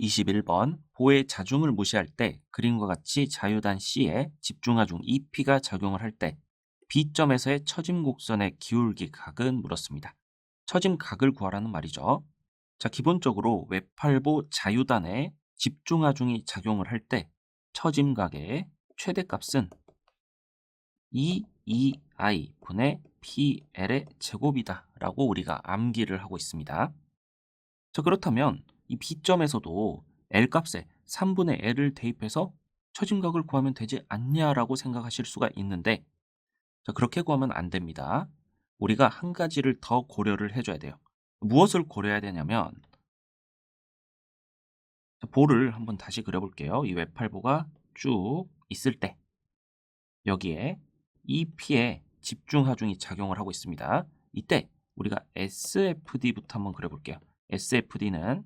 21번 보의 자중을 무시할 때 그림과 같이 자유단 C에 집중하중 EP가 작용을 할 때 B점에서의 처짐 곡선의 기울기 각은 물었습니다. 처짐 각을 구하라는 말이죠. 자, 기본적으로 외팔보 자유단에 집중하중이 작용을 할 때 처짐 각의 최대값은 2EI 분의 PL의 제곱이다 라고 우리가 암기를 하고 있습니다. 자, 그렇다면 이 B점에서도 L 값에 3분의 L을 대입해서 처짐각을 구하면 되지 않냐라고 생각하실 수가 있는데 자, 그렇게 구하면 안 됩니다. 우리가 한 가지를 더 고려를 해줘야 돼요. 무엇을 고려해야 되냐면 자, 볼을 한번 다시 그려볼게요. 이 외팔보가 쭉 있을 때 여기에 이 P에 집중하중이 작용을 하고 있습니다. 이때 우리가 SFD부터 한번 그려볼게요. SFD는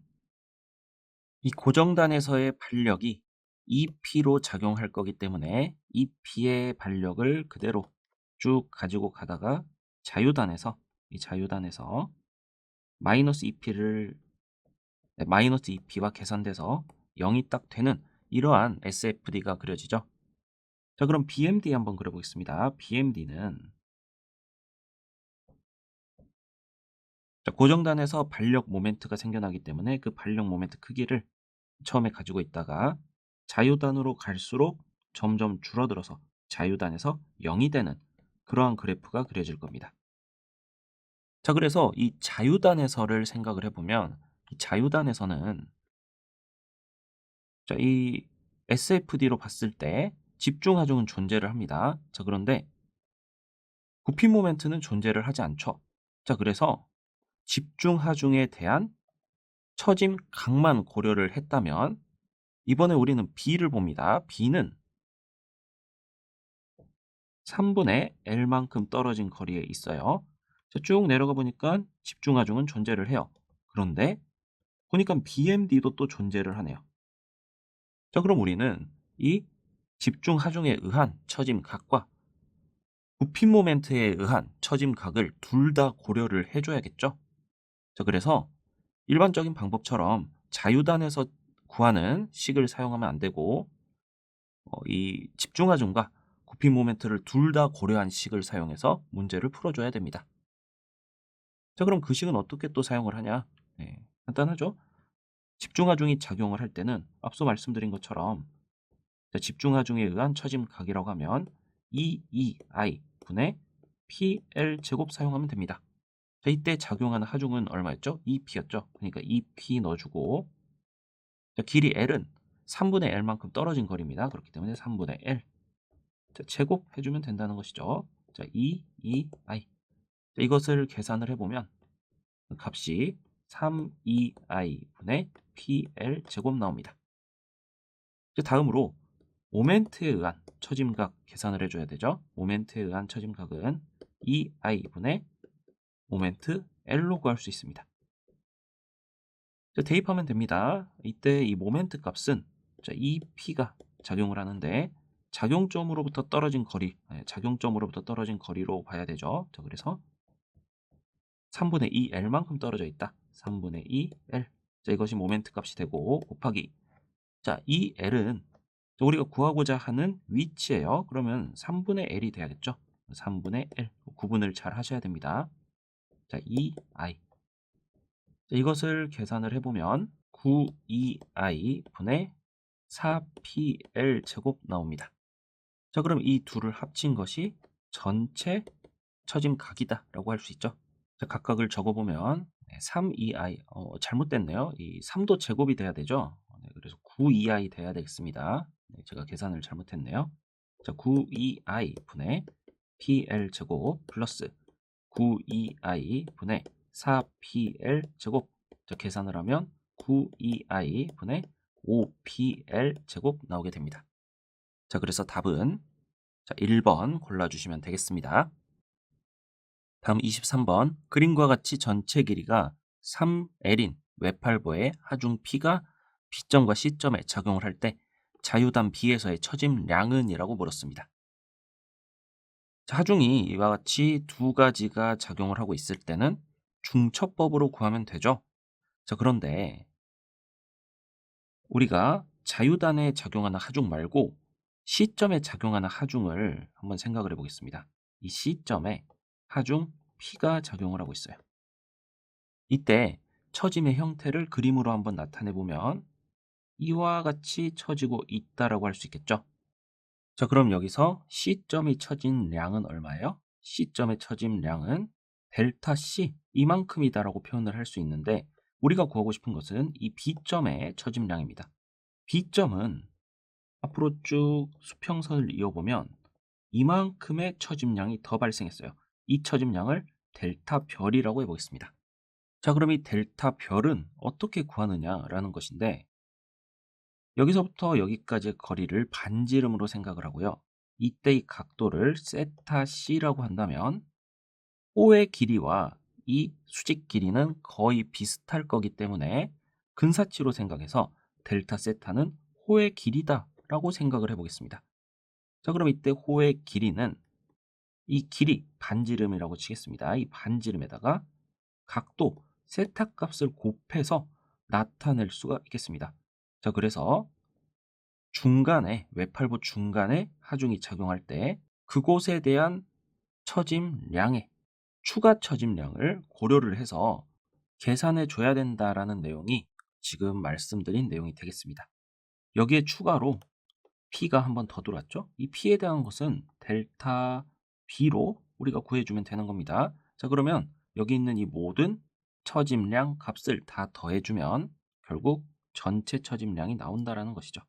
이 고정단에서의 반력이 EP로 작용할 거기 때문에 EP의 반력을 그대로 쭉 가지고 가다가 자유단에서 이 자유단에서 마이너스 EP를 마이너스 EP와 계산돼서 0이 딱 되는 이러한 SFD가 그려지죠. 자, 그럼 BMD 한번 그려보겠습니다. BMD는 자, 고정단에서 반력 모멘트가 생겨나기 때문에 그 반력 모멘트 크기를 처음에 가지고 있다가 자유단으로 갈수록 점점 줄어들어서 자유단에서 0이 되는 그러한 그래프가 그려질 겁니다. 자, 그래서 이 자유단에서를 생각을 해보면 이 자유단에서는 자, 이 SFD로 봤을 때 집중하중은 존재를 합니다. 자, 그런데 구피 모멘트는 존재를 하지 않죠. 자, 그래서 집중하중에 대한 처짐 각만 고려를 했다면 이번에 우리는 B를 봅니다. B는 3분의 L만큼 떨어진 거리에 있어요. 자, 쭉 내려가 보니까 집중하중은 존재를 해요. 그런데 보니까 BMD도 또 존재를 하네요. 자, 그럼 우리는 이 집중하중에 의한 처짐 각과 부피 모멘트에 의한 처짐 각을 둘 다 고려를 해줘야겠죠. 자, 그래서 일반적인 방법처럼 자유단에서 구하는 식을 사용하면 안 되고 어, 이 집중하중과 구피 모멘트를 둘 다 고려한 식을 사용해서 문제를 풀어줘야 됩니다. 자, 그럼 그 식은 어떻게 또 사용을 하냐? 네, 간단하죠? 집중하중이 작용을 할 때는 앞서 말씀드린 것처럼 자, 집중하중에 의한 처짐 각이라고 하면 EEI 분의 PL 제곱 사용하면 됩니다. 자, 이때 작용하는 하중은 얼마였죠? 2P였죠. 그러니까 2P 넣어주고 자, 길이 L은 3분의 L만큼 떨어진 거리입니다. 그렇기 때문에 3분의 L 자, 제곱 해주면 된다는 것이죠. 자, 2, 2, I 자, 이것을 계산을 해보면 값이 3, 2, I 분의 PL 제곱 나옵니다. 자, 다음으로 모멘트에 의한 처짐각 계산을 해줘야 되죠. 모멘트에 의한 처짐각은 2I 분의 모멘트 L로 구할 수 있습니다. 자, 대입하면 됩니다. 이때 이 모멘트 값은 자, 2P가 작용을 하는데 작용점으로부터 떨어진 거리, 네, 작용점으로부터 떨어진 거리로 봐야 되죠. 자, 그래서 3분의 2L만큼 떨어져 있다. 3분의 2L. 자, 이것이 모멘트 값이 되고 곱하기 자, 이 L은 우리가 구하고자 하는 위치예요. 그러면 3분의 L이 돼야겠죠. 3분의 L. 구분을 잘 하셔야 됩니다. 자, 2i. 자, 이것을 계산을 해보면 9ei 분의 4pl 제곱 나옵니다. 자, 그럼 이 둘을 합친 것이 전체 처짐 각이다 라고 할 수 있죠. 자, 각각을 적어보면 3ei, 어, 잘못됐네요. 이 3도 제곱이 돼야 되죠. 네, 그래서 9ei 돼야 되겠습니다. 네, 제가 계산을 잘못했네요. 자, 9ei 분의 pl 제곱 플러스 9ei 분의 4pl 제곱 자, 계산을 하면 9ei 분의 5pl 제곱 나오게 됩니다. 자, 그래서 답은 자, 1번 골라주시면 되겠습니다. 다음 23번 그림과 같이 전체 길이가 3L인 외팔보의 하중 P가 B점과 C점에 작용을 할 때 자유단 B에서의 처짐량은이라고 물었습니다. 하중이 이와 같이 두 가지가 작용을 하고 있을 때는 중첩법으로 구하면 되죠. 자, 그런데 우리가 자유단에 작용하는 하중 말고 시점에 작용하는 하중을 한번 생각을 해보겠습니다. 이 시점에 하중 P가 작용을 하고 있어요. 이때 처짐의 형태를 그림으로 한번 나타내 보면 이와 같이 처지고 있다라고 할 수 있겠죠. 자, 그럼 여기서 C점이 처진 량은 얼마예요? C점의 처짐량은 델타 C 이만큼이다라고 표현을 할 수 있는데 우리가 구하고 싶은 것은 이 B점의 처짐 량입니다. B점은 앞으로 쭉 수평선을 이어보면 이만큼의 처짐 량이 더 발생했어요. 이 처짐 량을 델타 별이라고 해보겠습니다. 자, 그럼 이 델타 별은 어떻게 구하느냐라는 것인데 여기서부터 여기까지의 거리를 반지름으로 생각을 하고요. 이때 이 각도를 세타 C라고 한다면 O의 길이와 이 수직 길이는 거의 비슷할 거기 때문에 근사치로 생각해서 델타 세타는 호의 길이다 라고 생각을 해보겠습니다. 자 그럼 이때 호의 길이는 이 길이 반지름이라고 치겠습니다. 이 반지름에다가 각도 세타 값을 곱해서 나타낼 수가 있겠습니다. 자 그래서 중간에 외팔부 중간에 하중이 작용할 때 그곳에 대한 처짐량의 추가 처짐량을 고려를 해서 계산해 줘야 된다라는 내용이 지금 말씀드린 내용이 되겠습니다. 여기에 추가로 P가 한 번 더 들어왔죠? 이 P에 대한 것은 델타 B로 우리가 구해주면 되는 겁니다. 자, 그러면 여기 있는 이 모든 처짐량 값을 다 더해주면 결국 전체 처짐량이 나온다라는 것이죠.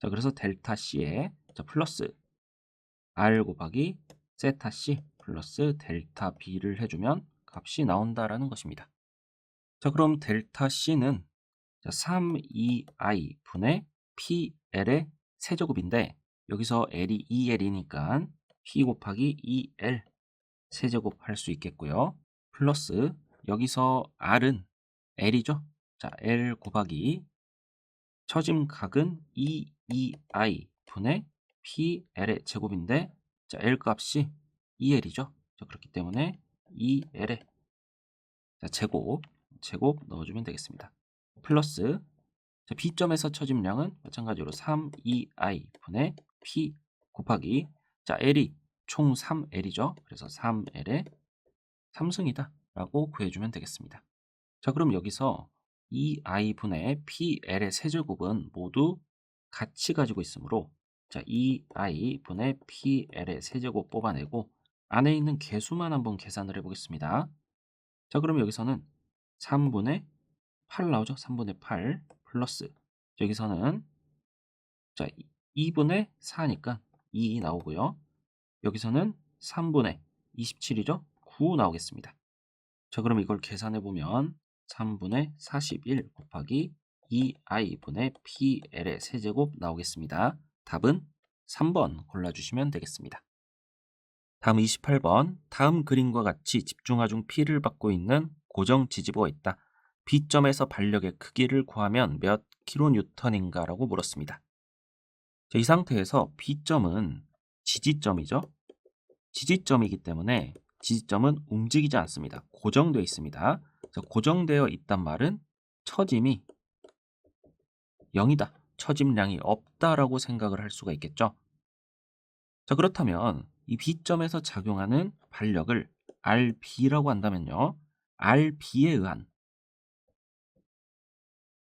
자, 그래서 델타 C에 자, 플러스 R 곱하기 세타 C 플러스 델타 B를 해주면 값이 나온다라는 것입니다. 자, 그럼 델타 C는 3EI 분의 PL의 세제곱인데 여기서 L이 2L이니까 P 곱하기 2L 세제곱 할 수 있겠고요. 플러스 여기서 R은 L이죠. 자, L 곱하기 처짐각은 2EI 분의 PL의 제곱인데 자, L 값이 2L이죠. 자, 그렇기 때문에 2L의 자, 제곱, 제곱 넣어주면 되겠습니다. 플러스 자, B점에서 처짐량은 마찬가지로 3EI 분의 P 곱하기 자, L이 총 3L이죠. 그래서 3L의 3승이다 라고 구해주면 되겠습니다. 자, 그럼 여기서 2i 분의 PL의 세제곱은 모두 같이 가지고 있으므로 자, 2i 분의 PL의 세제곱 뽑아내고 안에 있는 개수만 한번 계산을 해보겠습니다. 자, 그럼 여기서는 3분의 8 나오죠? 3분의 8 플러스 여기서는 자 2분의 4니까 2 나오고요. 여기서는 3분의 27이죠? 9 나오겠습니다. 자 그럼 이걸 계산해 보면 3분의 41 곱하기 2i분의 PL의 세제곱 나오겠습니다. 답은 3번 골라주시면 되겠습니다. 다음 28번 다음 그림과 같이 집중하중 P를 받고 있는 고정 지지부가 있다. B점에서 반력의 크기를 구하면 몇 킬로뉴턴인가 라고 물었습니다. 이 상태에서 B점은 지지점이죠. 지지점이기 때문에 지지점은 움직이지 않습니다. 고정되어 있습니다. 고정되어 있단 말은 처짐이 0이다. 처짐량이 없다라고 생각을 할 수가 있겠죠. 자, 그렇다면 이 B점에서 작용하는 반력을 RB라고 한다면요. RB에 의한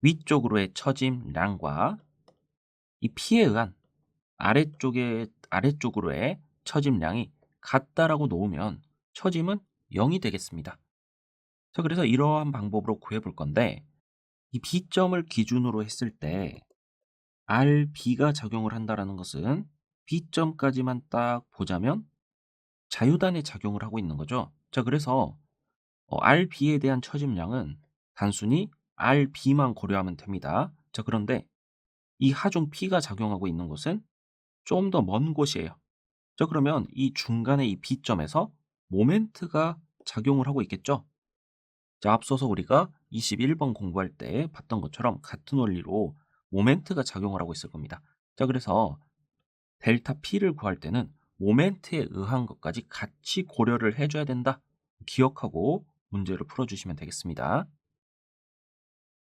위쪽으로의 처짐량과 이 P에 의한 아래쪽에 아래쪽으로의 처짐량이 같다라고 놓으면 처짐은 0이 되겠습니다. 자, 그래서 이러한 방법으로 구해 볼 건데 이 B점을 기준으로 했을 때 RB가 작용을 한다라는 것은 B점까지만 딱 보자면 자유단에 작용을 하고 있는 거죠. 자, 그래서 어, RB에 대한 처짐량은 단순히 RB만 고려하면 됩니다. 자, 그런데 이 하중 P가 작용하고 있는 곳은 좀 더 먼 곳이에요. 자, 그러면 이 중간에 이 B점에서 모멘트가 작용을 하고 있겠죠? 자, 앞서서 우리가 21번 공부할 때 봤던 것처럼 같은 원리로 모멘트가 작용을 하고 있을 겁니다. 자, 그래서 델타 P를 구할 때는 모멘트에 의한 것까지 같이 고려를 해줘야 된다. 기억하고 문제를 풀어주시면 되겠습니다.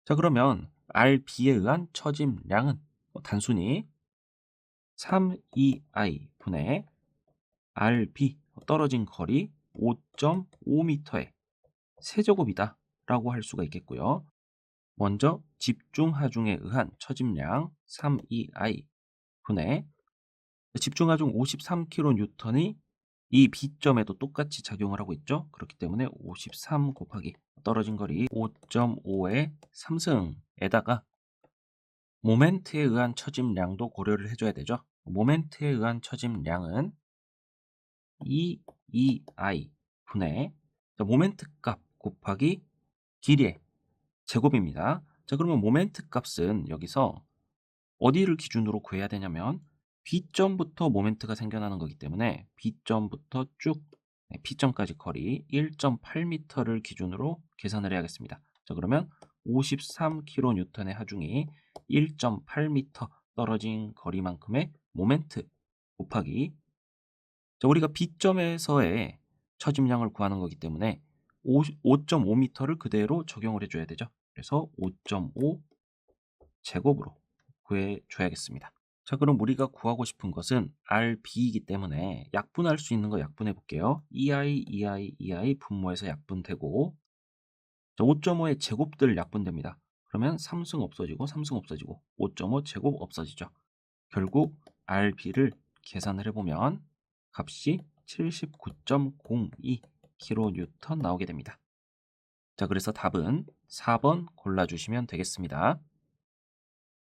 자, 그러면 RB에 의한 처짐량은 뭐 단순히 3EI 분의 RB 떨어진 거리 5.5m의 세제곱이다 라고 할 수가 있겠고요. 먼저 집중하중에 의한 처짐량 3EI 분의 집중하중 53kN이 이 B점에도 똑같이 작용을 하고 있죠. 그렇기 때문에 53 곱하기 떨어진 거리 5.5의 3승에다가 모멘트에 의한 처짐량도 고려를 해줘야 되죠. 모멘트에 의한 처짐량은 2EI 분의 모멘트 값 곱하기 길이의 제곱입니다. 자, 그러면 모멘트 값은 여기서 어디를 기준으로 구해야 되냐면 B점부터 모멘트가 생겨나는 거기 때문에 B점부터 쭉 네, P점까지 거리 1.8m를 기준으로 계산을 해야겠습니다. 자, 그러면 53kN의 하중이 1.8m 떨어진 거리만큼의 모멘트 곱하기 자, 우리가 B점에서의 처짐량을 구하는 거기 때문에 5.5m를 그대로 적용을 해줘야 되죠. 그래서 5.5 제곱으로 구해줘야겠습니다. 자, 그럼 우리가 구하고 싶은 것은 RB이기 때문에 약분할 수 있는 거 약분해 볼게요. EI, EI, EI 분모해서 약분되고 자, 5.5의 제곱들 약분됩니다. 그러면 3승 없어지고 3승 없어지고 5.5 제곱 없어지죠. 결국 RB를 계산을 해보면 값이 79.02 kN 나오게 됩니다. 자, 그래서 답은 4번 골라주시면 되겠습니다.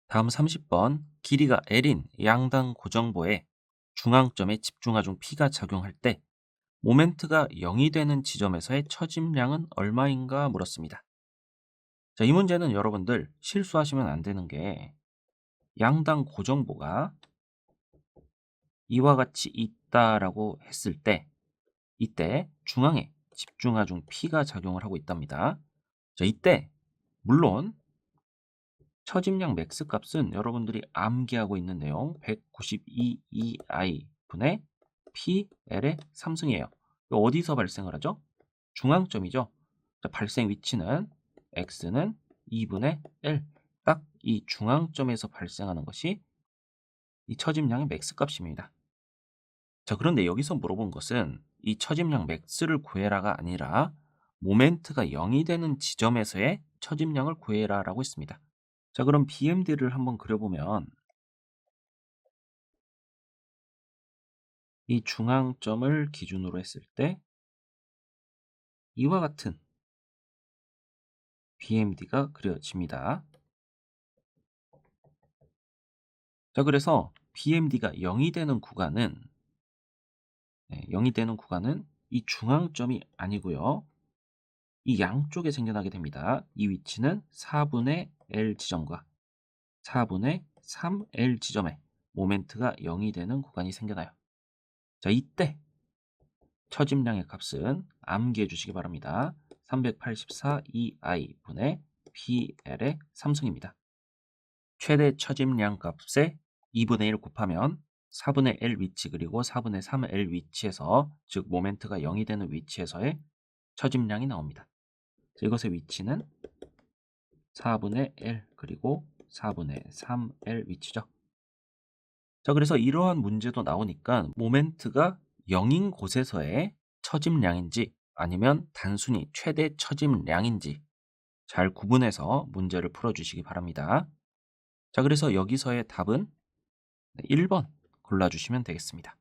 다음 30번 길이가 L인 양당 고정보에 중앙점에 집중하중 P가 작용할 때 모멘트가 0이 되는 지점에서의 처짐량은 얼마인가 물었습니다. 자, 이 문제는 여러분들 실수하시면 안 되는 게 양당 고정보가 이와 같이 있다라고 했을 때 이때 중앙에 집중하중 P가 작용을 하고 있답니다. 자, 이때 물론 처짐량 맥스 값은 여러분들이 암기하고 있는 내용 192EI 분의 PL의 3승이에요. 어디서 발생을 하죠? 중앙점이죠. 자, 발생 위치는 X는 2분의 L. 딱이 중앙점에서 발생하는 것이 이 처짐량의 맥스 값입니다. 자, 그런데 여기서 물어본 것은 이 처짐량 맥스를 구해라가 아니라 모멘트가 0이 되는 지점에서의 처짐량을 구해라라고 했습니다. 자, 그럼 BMD를 한번 그려보면 이 중앙점을 기준으로 했을 때 이와 같은 BMD가 그려집니다. 자, 그래서 BMD가 0이 되는 구간은 네, 0이 되는 구간은 이 중앙점이 아니고요. 이 양쪽에 생겨나게 됩니다. 이 위치는 4분의 L 지점과 4분의 3L 지점에 모멘트가 0이 되는 구간이 생겨나요. 자, 이때 처짐량의 값은 암기해 주시기 바랍니다. 384 EI 분의 PL의 3승입니다. 최대 처짐량 값에 2분의 1 곱하면 4분의 L 위치 그리고 4분의 3L 위치에서 즉 모멘트가 0이 되는 위치에서의 처짐량이 나옵니다. 이것의 위치는 4분의 L 그리고 4분의 3L 위치죠. 자, 그래서 이러한 문제도 나오니까 모멘트가 0인 곳에서의 처짐량인지 아니면 단순히 최대 처짐량인지 잘 구분해서 문제를 풀어주시기 바랍니다. 자, 그래서 여기서의 답은 1번 골라주시면 되겠습니다.